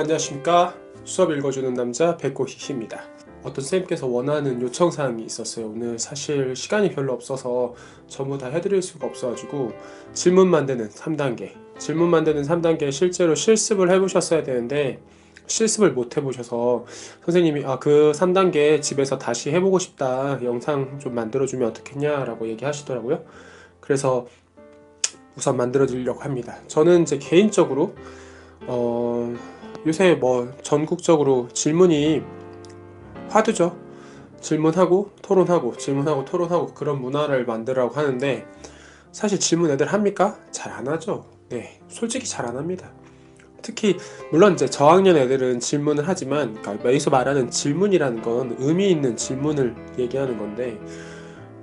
안녕하십니까? 수업 읽어주는 남자 백고희희입니다. 어떤 선생님께서 원하는 요청사항이 있었어요. 오늘 사실 시간이 별로 없어서 전부 다 해드릴 수가 없어가지고 질문 만드는 3단계. 질문 만드는 3단계 실제로 실습을 해보셨어야 되는데 실습을 못 해보셔서 선생님이 아 그 3단계 집에서 다시 해보고 싶다. 영상 좀 만들어주면 어떻겠냐 라고 얘기하시더라고요. 그래서 우선 만들어 드리려고 합니다. 저는 이제 개인적으로 어, 요새 뭐 전국적으로 질문이 화두죠. 질문하고 토론하고 질문하고 토론하고 그런 문화를 만들라고 하는데 사실 질문 애들 합니까? 잘 안 하죠. 네, 솔직히 잘 안 합니다. 특히 물론 이제 저학년 애들은 질문을 하지만 그러니까 여기서 말하는 질문이라는 건 의미 있는 질문을 얘기하는 건데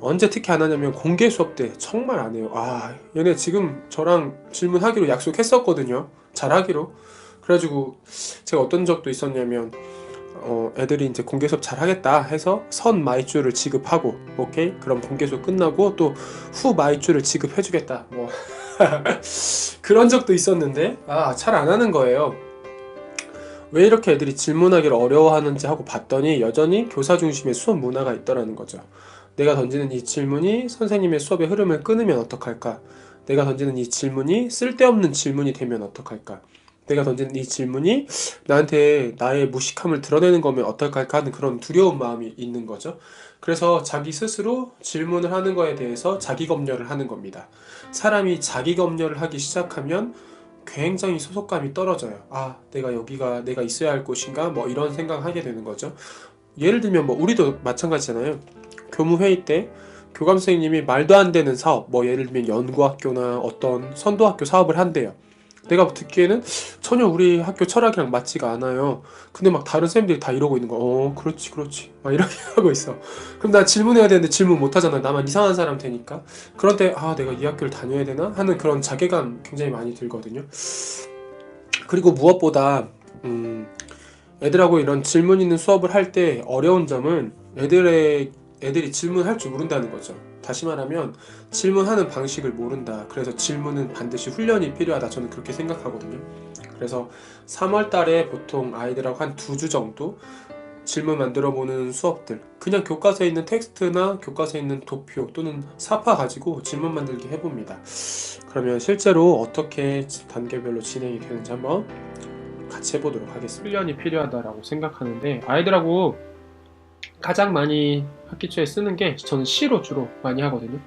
언제 특히 안 하냐면 공개 수업 때 정말 안 해요. 아, 얘네 지금 저랑 질문하기로 약속했었거든요. 잘하기로. 그래가지고 제가 어떤 적도 있었냐면 어, 애들이 이제 공개 수업 잘 하겠다 해서 선 마이줄을 지급하고 오케이 그럼 공개 수업 끝나고 또 후 마이줄을 지급해 주겠다 뭐 그런 적도 있었는데 아 잘 안 하는 거예요. 왜 이렇게 애들이 질문하기를 어려워하는지 하고 봤더니 여전히 교사 중심의 수업 문화가 있더라는 거죠. 내가 던지는 이 질문이 선생님의 수업의 흐름을 끊으면 어떡할까? 내가 던지는 이 질문이 쓸데없는 질문이 되면 어떡할까? 내가 던지는 이 질문이 나한테 나의 무식함을 드러내는 거면 어떨까 하는 그런 두려운 마음이 있는 거죠. 그래서 자기 스스로 질문을 하는 거에 대해서 자기 검열을 하는 겁니다. 사람이 자기 검열을 하기 시작하면 굉장히 소속감이 떨어져요. 아, 내가 여기가 내가 있어야 할 곳인가? 뭐 이런 생각을 하게 되는 거죠. 예를 들면 뭐 우리도 마찬가지잖아요. 교무회의 때 교감 선생님이 말도 안 되는 사업, 뭐 예를 들면 연구학교나 어떤 선도학교 사업을 한대요. 내가 듣기에는 전혀 우리 학교 철학이랑 맞지가 않아요. 근데 막 다른 쌤들이 다 이러고 있는 거. 어, 그렇지, 그렇지. 막 이렇게 하고 있어. 그럼 나 질문해야 되는데 질문 못 하잖아. 나만 이상한 사람 되니까. 때, 아, 내가 이 학교를 다녀야 되나? 하는 그런 자괴감 굉장히 많이 들거든요. 그리고 무엇보다, 음, 애들하고 이런 질문 있는 수업을 할 때 어려운 점은 애들의, 애들이 질문할 줄 모른다는 거죠. 다시 말하면 질문하는 방식을 모른다. 그래서 질문은 반드시 훈련이 필요하다. 저는 그렇게 생각하거든요. 그래서 3월 달에 보통 아이들하고 한 두 주 정도 질문 만들어 보는 수업들. 그냥 교과서에 있는 텍스트나 교과서에 있는 도표 또는 사파 가지고 질문 만들기 해봅니다. 그러면 실제로 어떻게 단계별로 진행이 되는지 한번 같이 해보도록 하겠습니다. 훈련이 필요하다라고 생각하는데 아이들하고 가장 많이 학기 초에 쓰는 게 저는 시로 주로 많이 하거든요.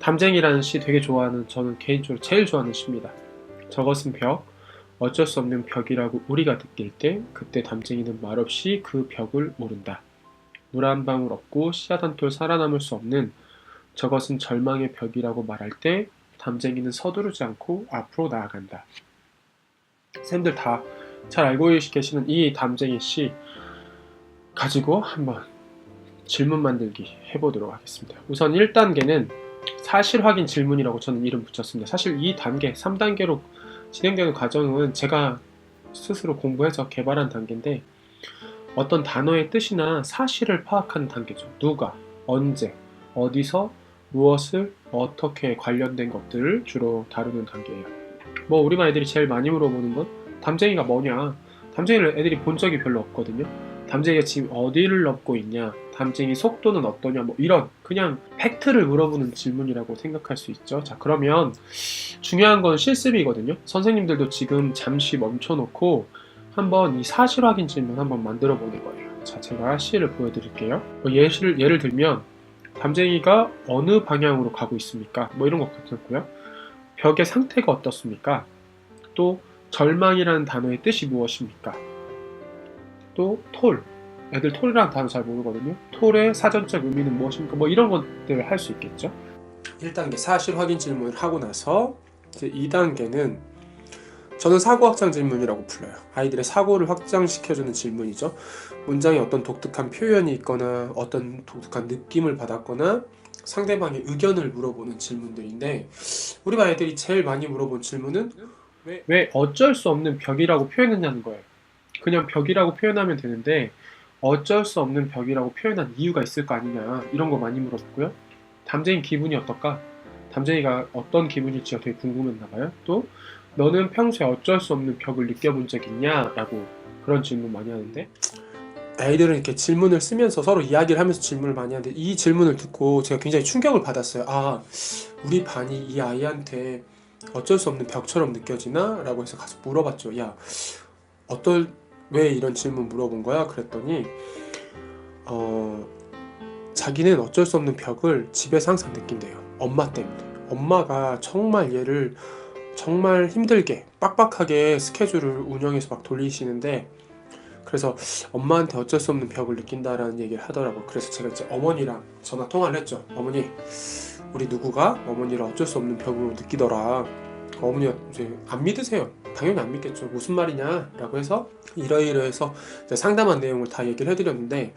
담쟁이라는 시 되게 좋아하는 저는 개인적으로 제일 좋아하는 시입니다. 저것은 벽, 어쩔 수 없는 벽이라고 우리가 느낄 때 그때 담쟁이는 말없이 그 벽을 모른다. 물 한 방울 없고 씨앗 한 톨 살아남을 수 없는 저것은 절망의 벽이라고 말할 때 담쟁이는 서두르지 않고 앞으로 나아간다. 쌤들 다 잘 알고 계시는 이 담쟁이 시 가지고 한번 질문 만들기 해보도록 하겠습니다. 우선 1단계는 사실 확인 질문이라고 저는 이름 붙였습니다. 사실 이 단계, 3단계로 진행되는 과정은 제가 스스로 공부해서 개발한 단계인데 어떤 단어의 뜻이나 사실을 파악하는 단계죠. 누가, 언제, 어디서, 무엇을, 어떻게 관련된 것들을 주로 다루는 단계예요. 뭐 우리 반 애들이 제일 많이 물어보는 건 담쟁이가 뭐냐? 담쟁이를 애들이 본 적이 별로 없거든요. 담쟁이가 지금 어디를 넘고 있냐, 담쟁이 속도는 어떠냐, 뭐 이런 그냥 팩트를 물어보는 질문이라고 생각할 수 있죠. 자, 그러면 중요한 건 실습이거든요. 선생님들도 지금 잠시 멈춰놓고 한번 이 사실 확인 질문 한번 만들어 보는 거예요. 자, 제가 시를 보여드릴게요. 뭐 예시를 예를 들면 담쟁이가 어느 방향으로 가고 있습니까? 뭐 이런 것 같았고요. 벽의 상태가 어떻습니까? 또 절망이라는 단어의 뜻이 무엇입니까? 또 톨. 애들 톨이라는 단어 잘 모르거든요. 톨의 사전적 의미는 무엇입니까? 뭐 이런 것들을 할 수 있겠죠. 1단계 사실 확인 질문을 하고 나서 이제 2단계는 저는 사고 확장 질문이라고 불러요. 아이들의 사고를 확장시켜주는 질문이죠. 문장에 어떤 독특한 표현이 있거나 어떤 독특한 느낌을 받았거나 상대방의 의견을 물어보는 질문들인데 우리 반 애들이 제일 많이 물어본 질문은 왜, 왜 어쩔 수 없는 벽이라고 표현했냐는 거예요. 그냥 벽이라고 표현하면 되는데 어쩔 수 없는 벽이라고 표현한 이유가 있을 거 아니냐 이런 거 많이 물어봤고요. 담쟁이 기분이 어떨까? 담쟁이가 어떤 기분일지가 되게 궁금했나 봐요. 또 너는 평소에 어쩔 수 없는 벽을 느껴본 적 있냐? 라고 그런 질문 많이 하는데 아이들은 이렇게 질문을 쓰면서 서로 이야기를 하면서 질문을 많이 하는데 이 질문을 듣고 제가 굉장히 충격을 받았어요. 아, 우리 반이 이 아이한테 어쩔 수 없는 벽처럼 느껴지나? 라고 해서 가서 물어봤죠. 야, 어떨, 왜 이런 질문 물어본 거야? 그랬더니, 어, 자기는 어쩔 수 없는 벽을 집에서 항상 느낀대요. 엄마 때문에. 엄마가 정말 얘를 정말 힘들게 빡빡하게 스케줄을 운영해서 막 돌리시는데 그래서 엄마한테 어쩔 수 없는 벽을 느낀다라는 얘기를 하더라고. 그래서 제가 이제 어머니랑 전화 통화를 했죠. 어머니, 우리 누구가 어머니를 어쩔 수 없는 벽으로 느끼더라. 어머니가 이제 안 믿으세요. 당연히 안 믿겠죠. 무슨 말이냐 라고 해서 이러이러해서 상담한 내용을 다 얘기를 해드렸는데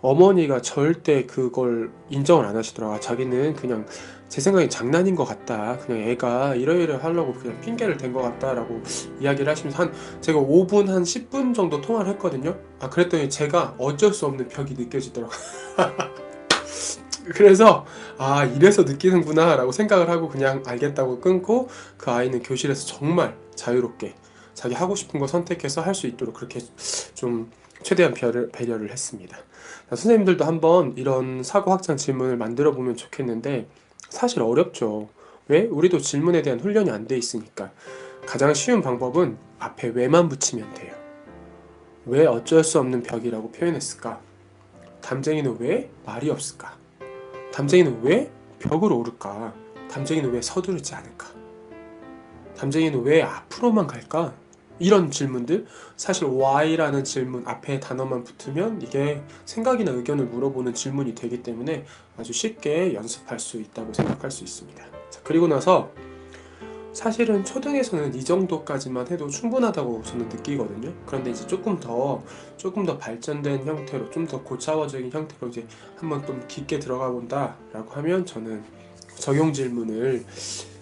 어머니가 절대 그걸 인정을 안 하시더라. 자기는 그냥 제 생각엔 장난인 것 같다. 그냥 애가 이러이러 하려고 그냥 핑계를 댄 것 같다라고 이야기를 하시면서 한 제가 5분 한 10분 정도 통화를 했거든요. 아 그랬더니 제가 어쩔 수 없는 벽이 느껴지더라고. 그래서 아 이래서 느끼는구나 라고 생각을 하고 그냥 알겠다고 끊고 그 아이는 교실에서 정말 자유롭게 자기 하고 싶은 거 선택해서 할 수 있도록 그렇게 좀 최대한 배려를, 배려를 했습니다. 선생님들도 한번 이런 사고 확장 질문을 만들어 보면 좋겠는데 사실 어렵죠. 왜? 우리도 질문에 대한 훈련이 안 돼 있으니까. 가장 쉬운 방법은 앞에 왜만 붙이면 돼요. 왜 어쩔 수 없는 벽이라고 표현했을까? 담쟁이는 왜 말이 없을까? 담쟁이는 왜 벽을 오를까? 담쟁이는 왜 서두르지 않을까? 담쟁이는 왜 앞으로만 갈까? 이런 질문들 사실 why라는 질문 앞에 단어만 붙으면 이게 생각이나 의견을 물어보는 질문이 되기 때문에 아주 쉽게 연습할 수 있다고 생각할 수 있습니다. 자, 그리고 나서 사실은 초등에서는 이 정도까지만 해도 충분하다고 저는 느끼거든요. 그런데 이제 조금 더 조금 더 발전된 형태로 좀 더 고차원적인 형태로 이제 한번 좀 깊게 들어가 본다라고 하면 저는 적용 질문을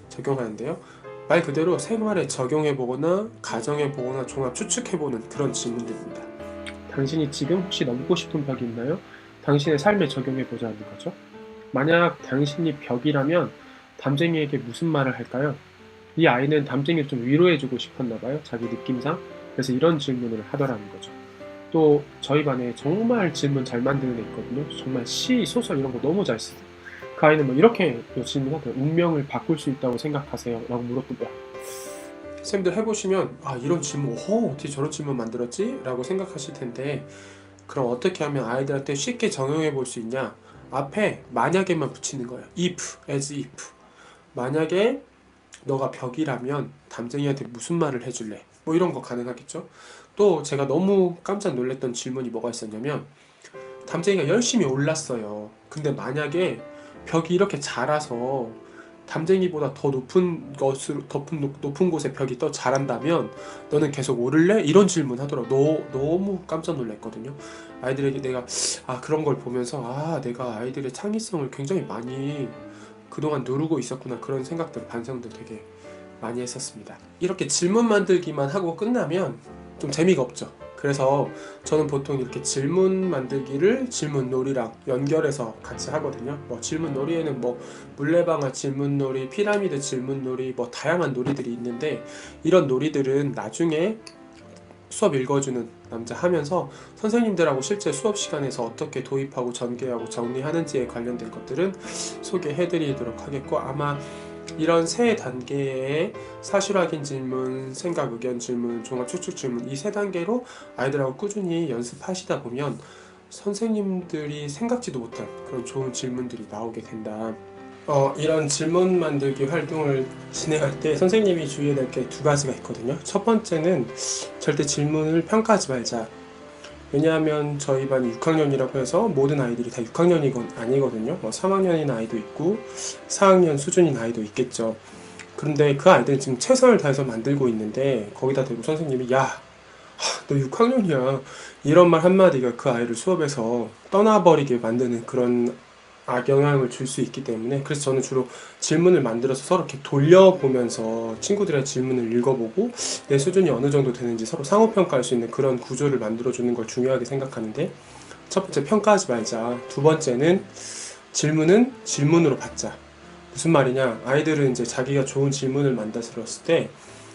적용하는데요. 말 그대로 생활에 적용해 보거나 가정해 보거나 종합 추측해 보는 그런 질문들입니다. 당신이 지금 혹시 넘고 싶은 벽이 있나요? 당신의 삶에 적용해 보자는 거죠. 만약 당신이 벽이라면 담쟁이에게 무슨 말을 할까요? 이 아이는 담쟁이를 좀 위로해주고 싶었나 봐요. 자기 느낌상. 그래서 이런 질문을 하더라는 거죠. 또 저희 반에 정말 질문 잘 만드는 애 있거든요. 정말 시, 소설 이런 거 너무 잘 쓰고 그 아이는 뭐 이렇게 질문하더라고요. 운명을 바꿀 수 있다고 생각하세요? 라고 물었던 거야. 쌤들 해보시면 아 이런 질문 어 어떻게 저런 질문 만들었지? 라고 생각하실 텐데 그럼 어떻게 하면 아이들한테 쉽게 적용해 볼 수 있냐? 앞에 만약에만 붙이는 거예요. if, as if. 만약에 너가 벽이라면 담쟁이한테 무슨 말을 해줄래? 뭐 이런 거 가능하겠죠? 또 제가 너무 깜짝 놀랐던 질문이 뭐가 있었냐면 담쟁이가 열심히 올랐어요. 근데 만약에 벽이 이렇게 자라서 담쟁이보다 더 높은 것으로 높은 높은 곳에 벽이 더 자란다면 너는 계속 오를래? 이런 질문 하더라고. 너 너무 깜짝 놀랐거든요. 아이들에게 내가 아 그런 걸 보면서 아 내가 아이들의 창의성을 굉장히 많이 그동안 누르고 있었구나 그런 생각들 반성들 되게 많이 했었습니다. 이렇게 질문 만들기만 하고 끝나면 좀 재미가 없죠. 그래서 저는 보통 이렇게 질문 만들기를 질문놀이랑 연결해서 같이 하거든요. 뭐 질문놀이에는 뭐 물레방아 질문놀이, 피라미드 질문놀이, 뭐 다양한 놀이들이 있는데 이런 놀이들은 나중에 수업 읽어주는 남자 하면서 선생님들하고 실제 수업 시간에서 어떻게 도입하고 전개하고 정리하는지에 관련된 것들은 소개해 드리도록 하겠고 아마 이런 세 단계의 사실 확인 질문, 생각 의견 질문, 종합 추측 질문 이 세 단계로 아이들하고 꾸준히 연습하시다 보면 선생님들이 생각지도 못한 그런 좋은 질문들이 나오게 된다. 어, 이런 질문 만들기 활동을 진행할 때 선생님이 주의해야 될 게 두 가지가 있거든요. 첫 번째는 절대 질문을 평가하지 말자. 왜냐하면 저희 반이 6학년이라고 해서 모든 아이들이 다 6학년이건 아니거든요. 뭐 3학년인 아이도 있고 4학년 수준인 아이도 있겠죠. 그런데 그 아이들은 지금 최선을 다해서 만들고 있는데 거기다 대고 선생님이 야, 너 6학년이야. 이런 말 한마디가 그 아이를 수업에서 떠나버리게 만드는 그런 악영향을 줄 수 있기 때문에 그래서 저는 주로 질문을 만들어서 서로 이렇게 돌려보면서 친구들의 질문을 읽어보고 내 수준이 어느 정도 되는지 서로 상호 평가할 수 있는 그런 구조를 만들어주는 걸 중요하게 생각하는데 첫 번째 평가하지 말자 두 번째는 질문은 질문으로 받자 무슨 말이냐 아이들은 이제 자기가 좋은 질문을 만들었을 때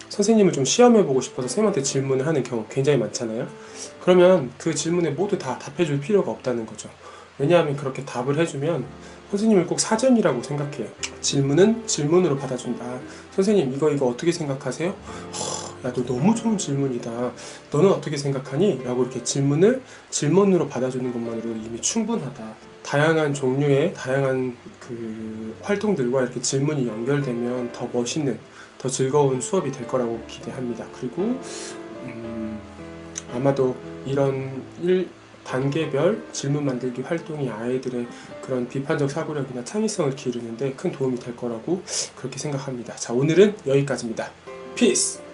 선생님을 좀 시험해보고 싶어서 쌤한테 질문을 하는 경우 굉장히 많잖아요. 그러면 그 질문에 모두 다 답해줄 필요가 없다는 거죠. 왜냐하면 그렇게 답을 해주면 선생님을 꼭 사전이라고 생각해요. 질문은 질문으로 받아준다. 선생님 이거 이거 어떻게 생각하세요? 야너 너무 좋은 질문이다. 너는 어떻게 생각하니? 라고 이렇게 질문을 질문으로 받아주는 것만으로도 이미 충분하다. 다양한 종류의 다양한 그 활동들과 이렇게 질문이 연결되면 더 멋있는, 더 즐거운 수업이 될 거라고 기대합니다. 그리고 음, 아마도 이런 일 단계별 질문 만들기 활동이 아이들의 그런 비판적 사고력이나 창의성을 기르는데 큰 도움이 될 거라고 그렇게 생각합니다. 자, 오늘은 여기까지입니다. 피스!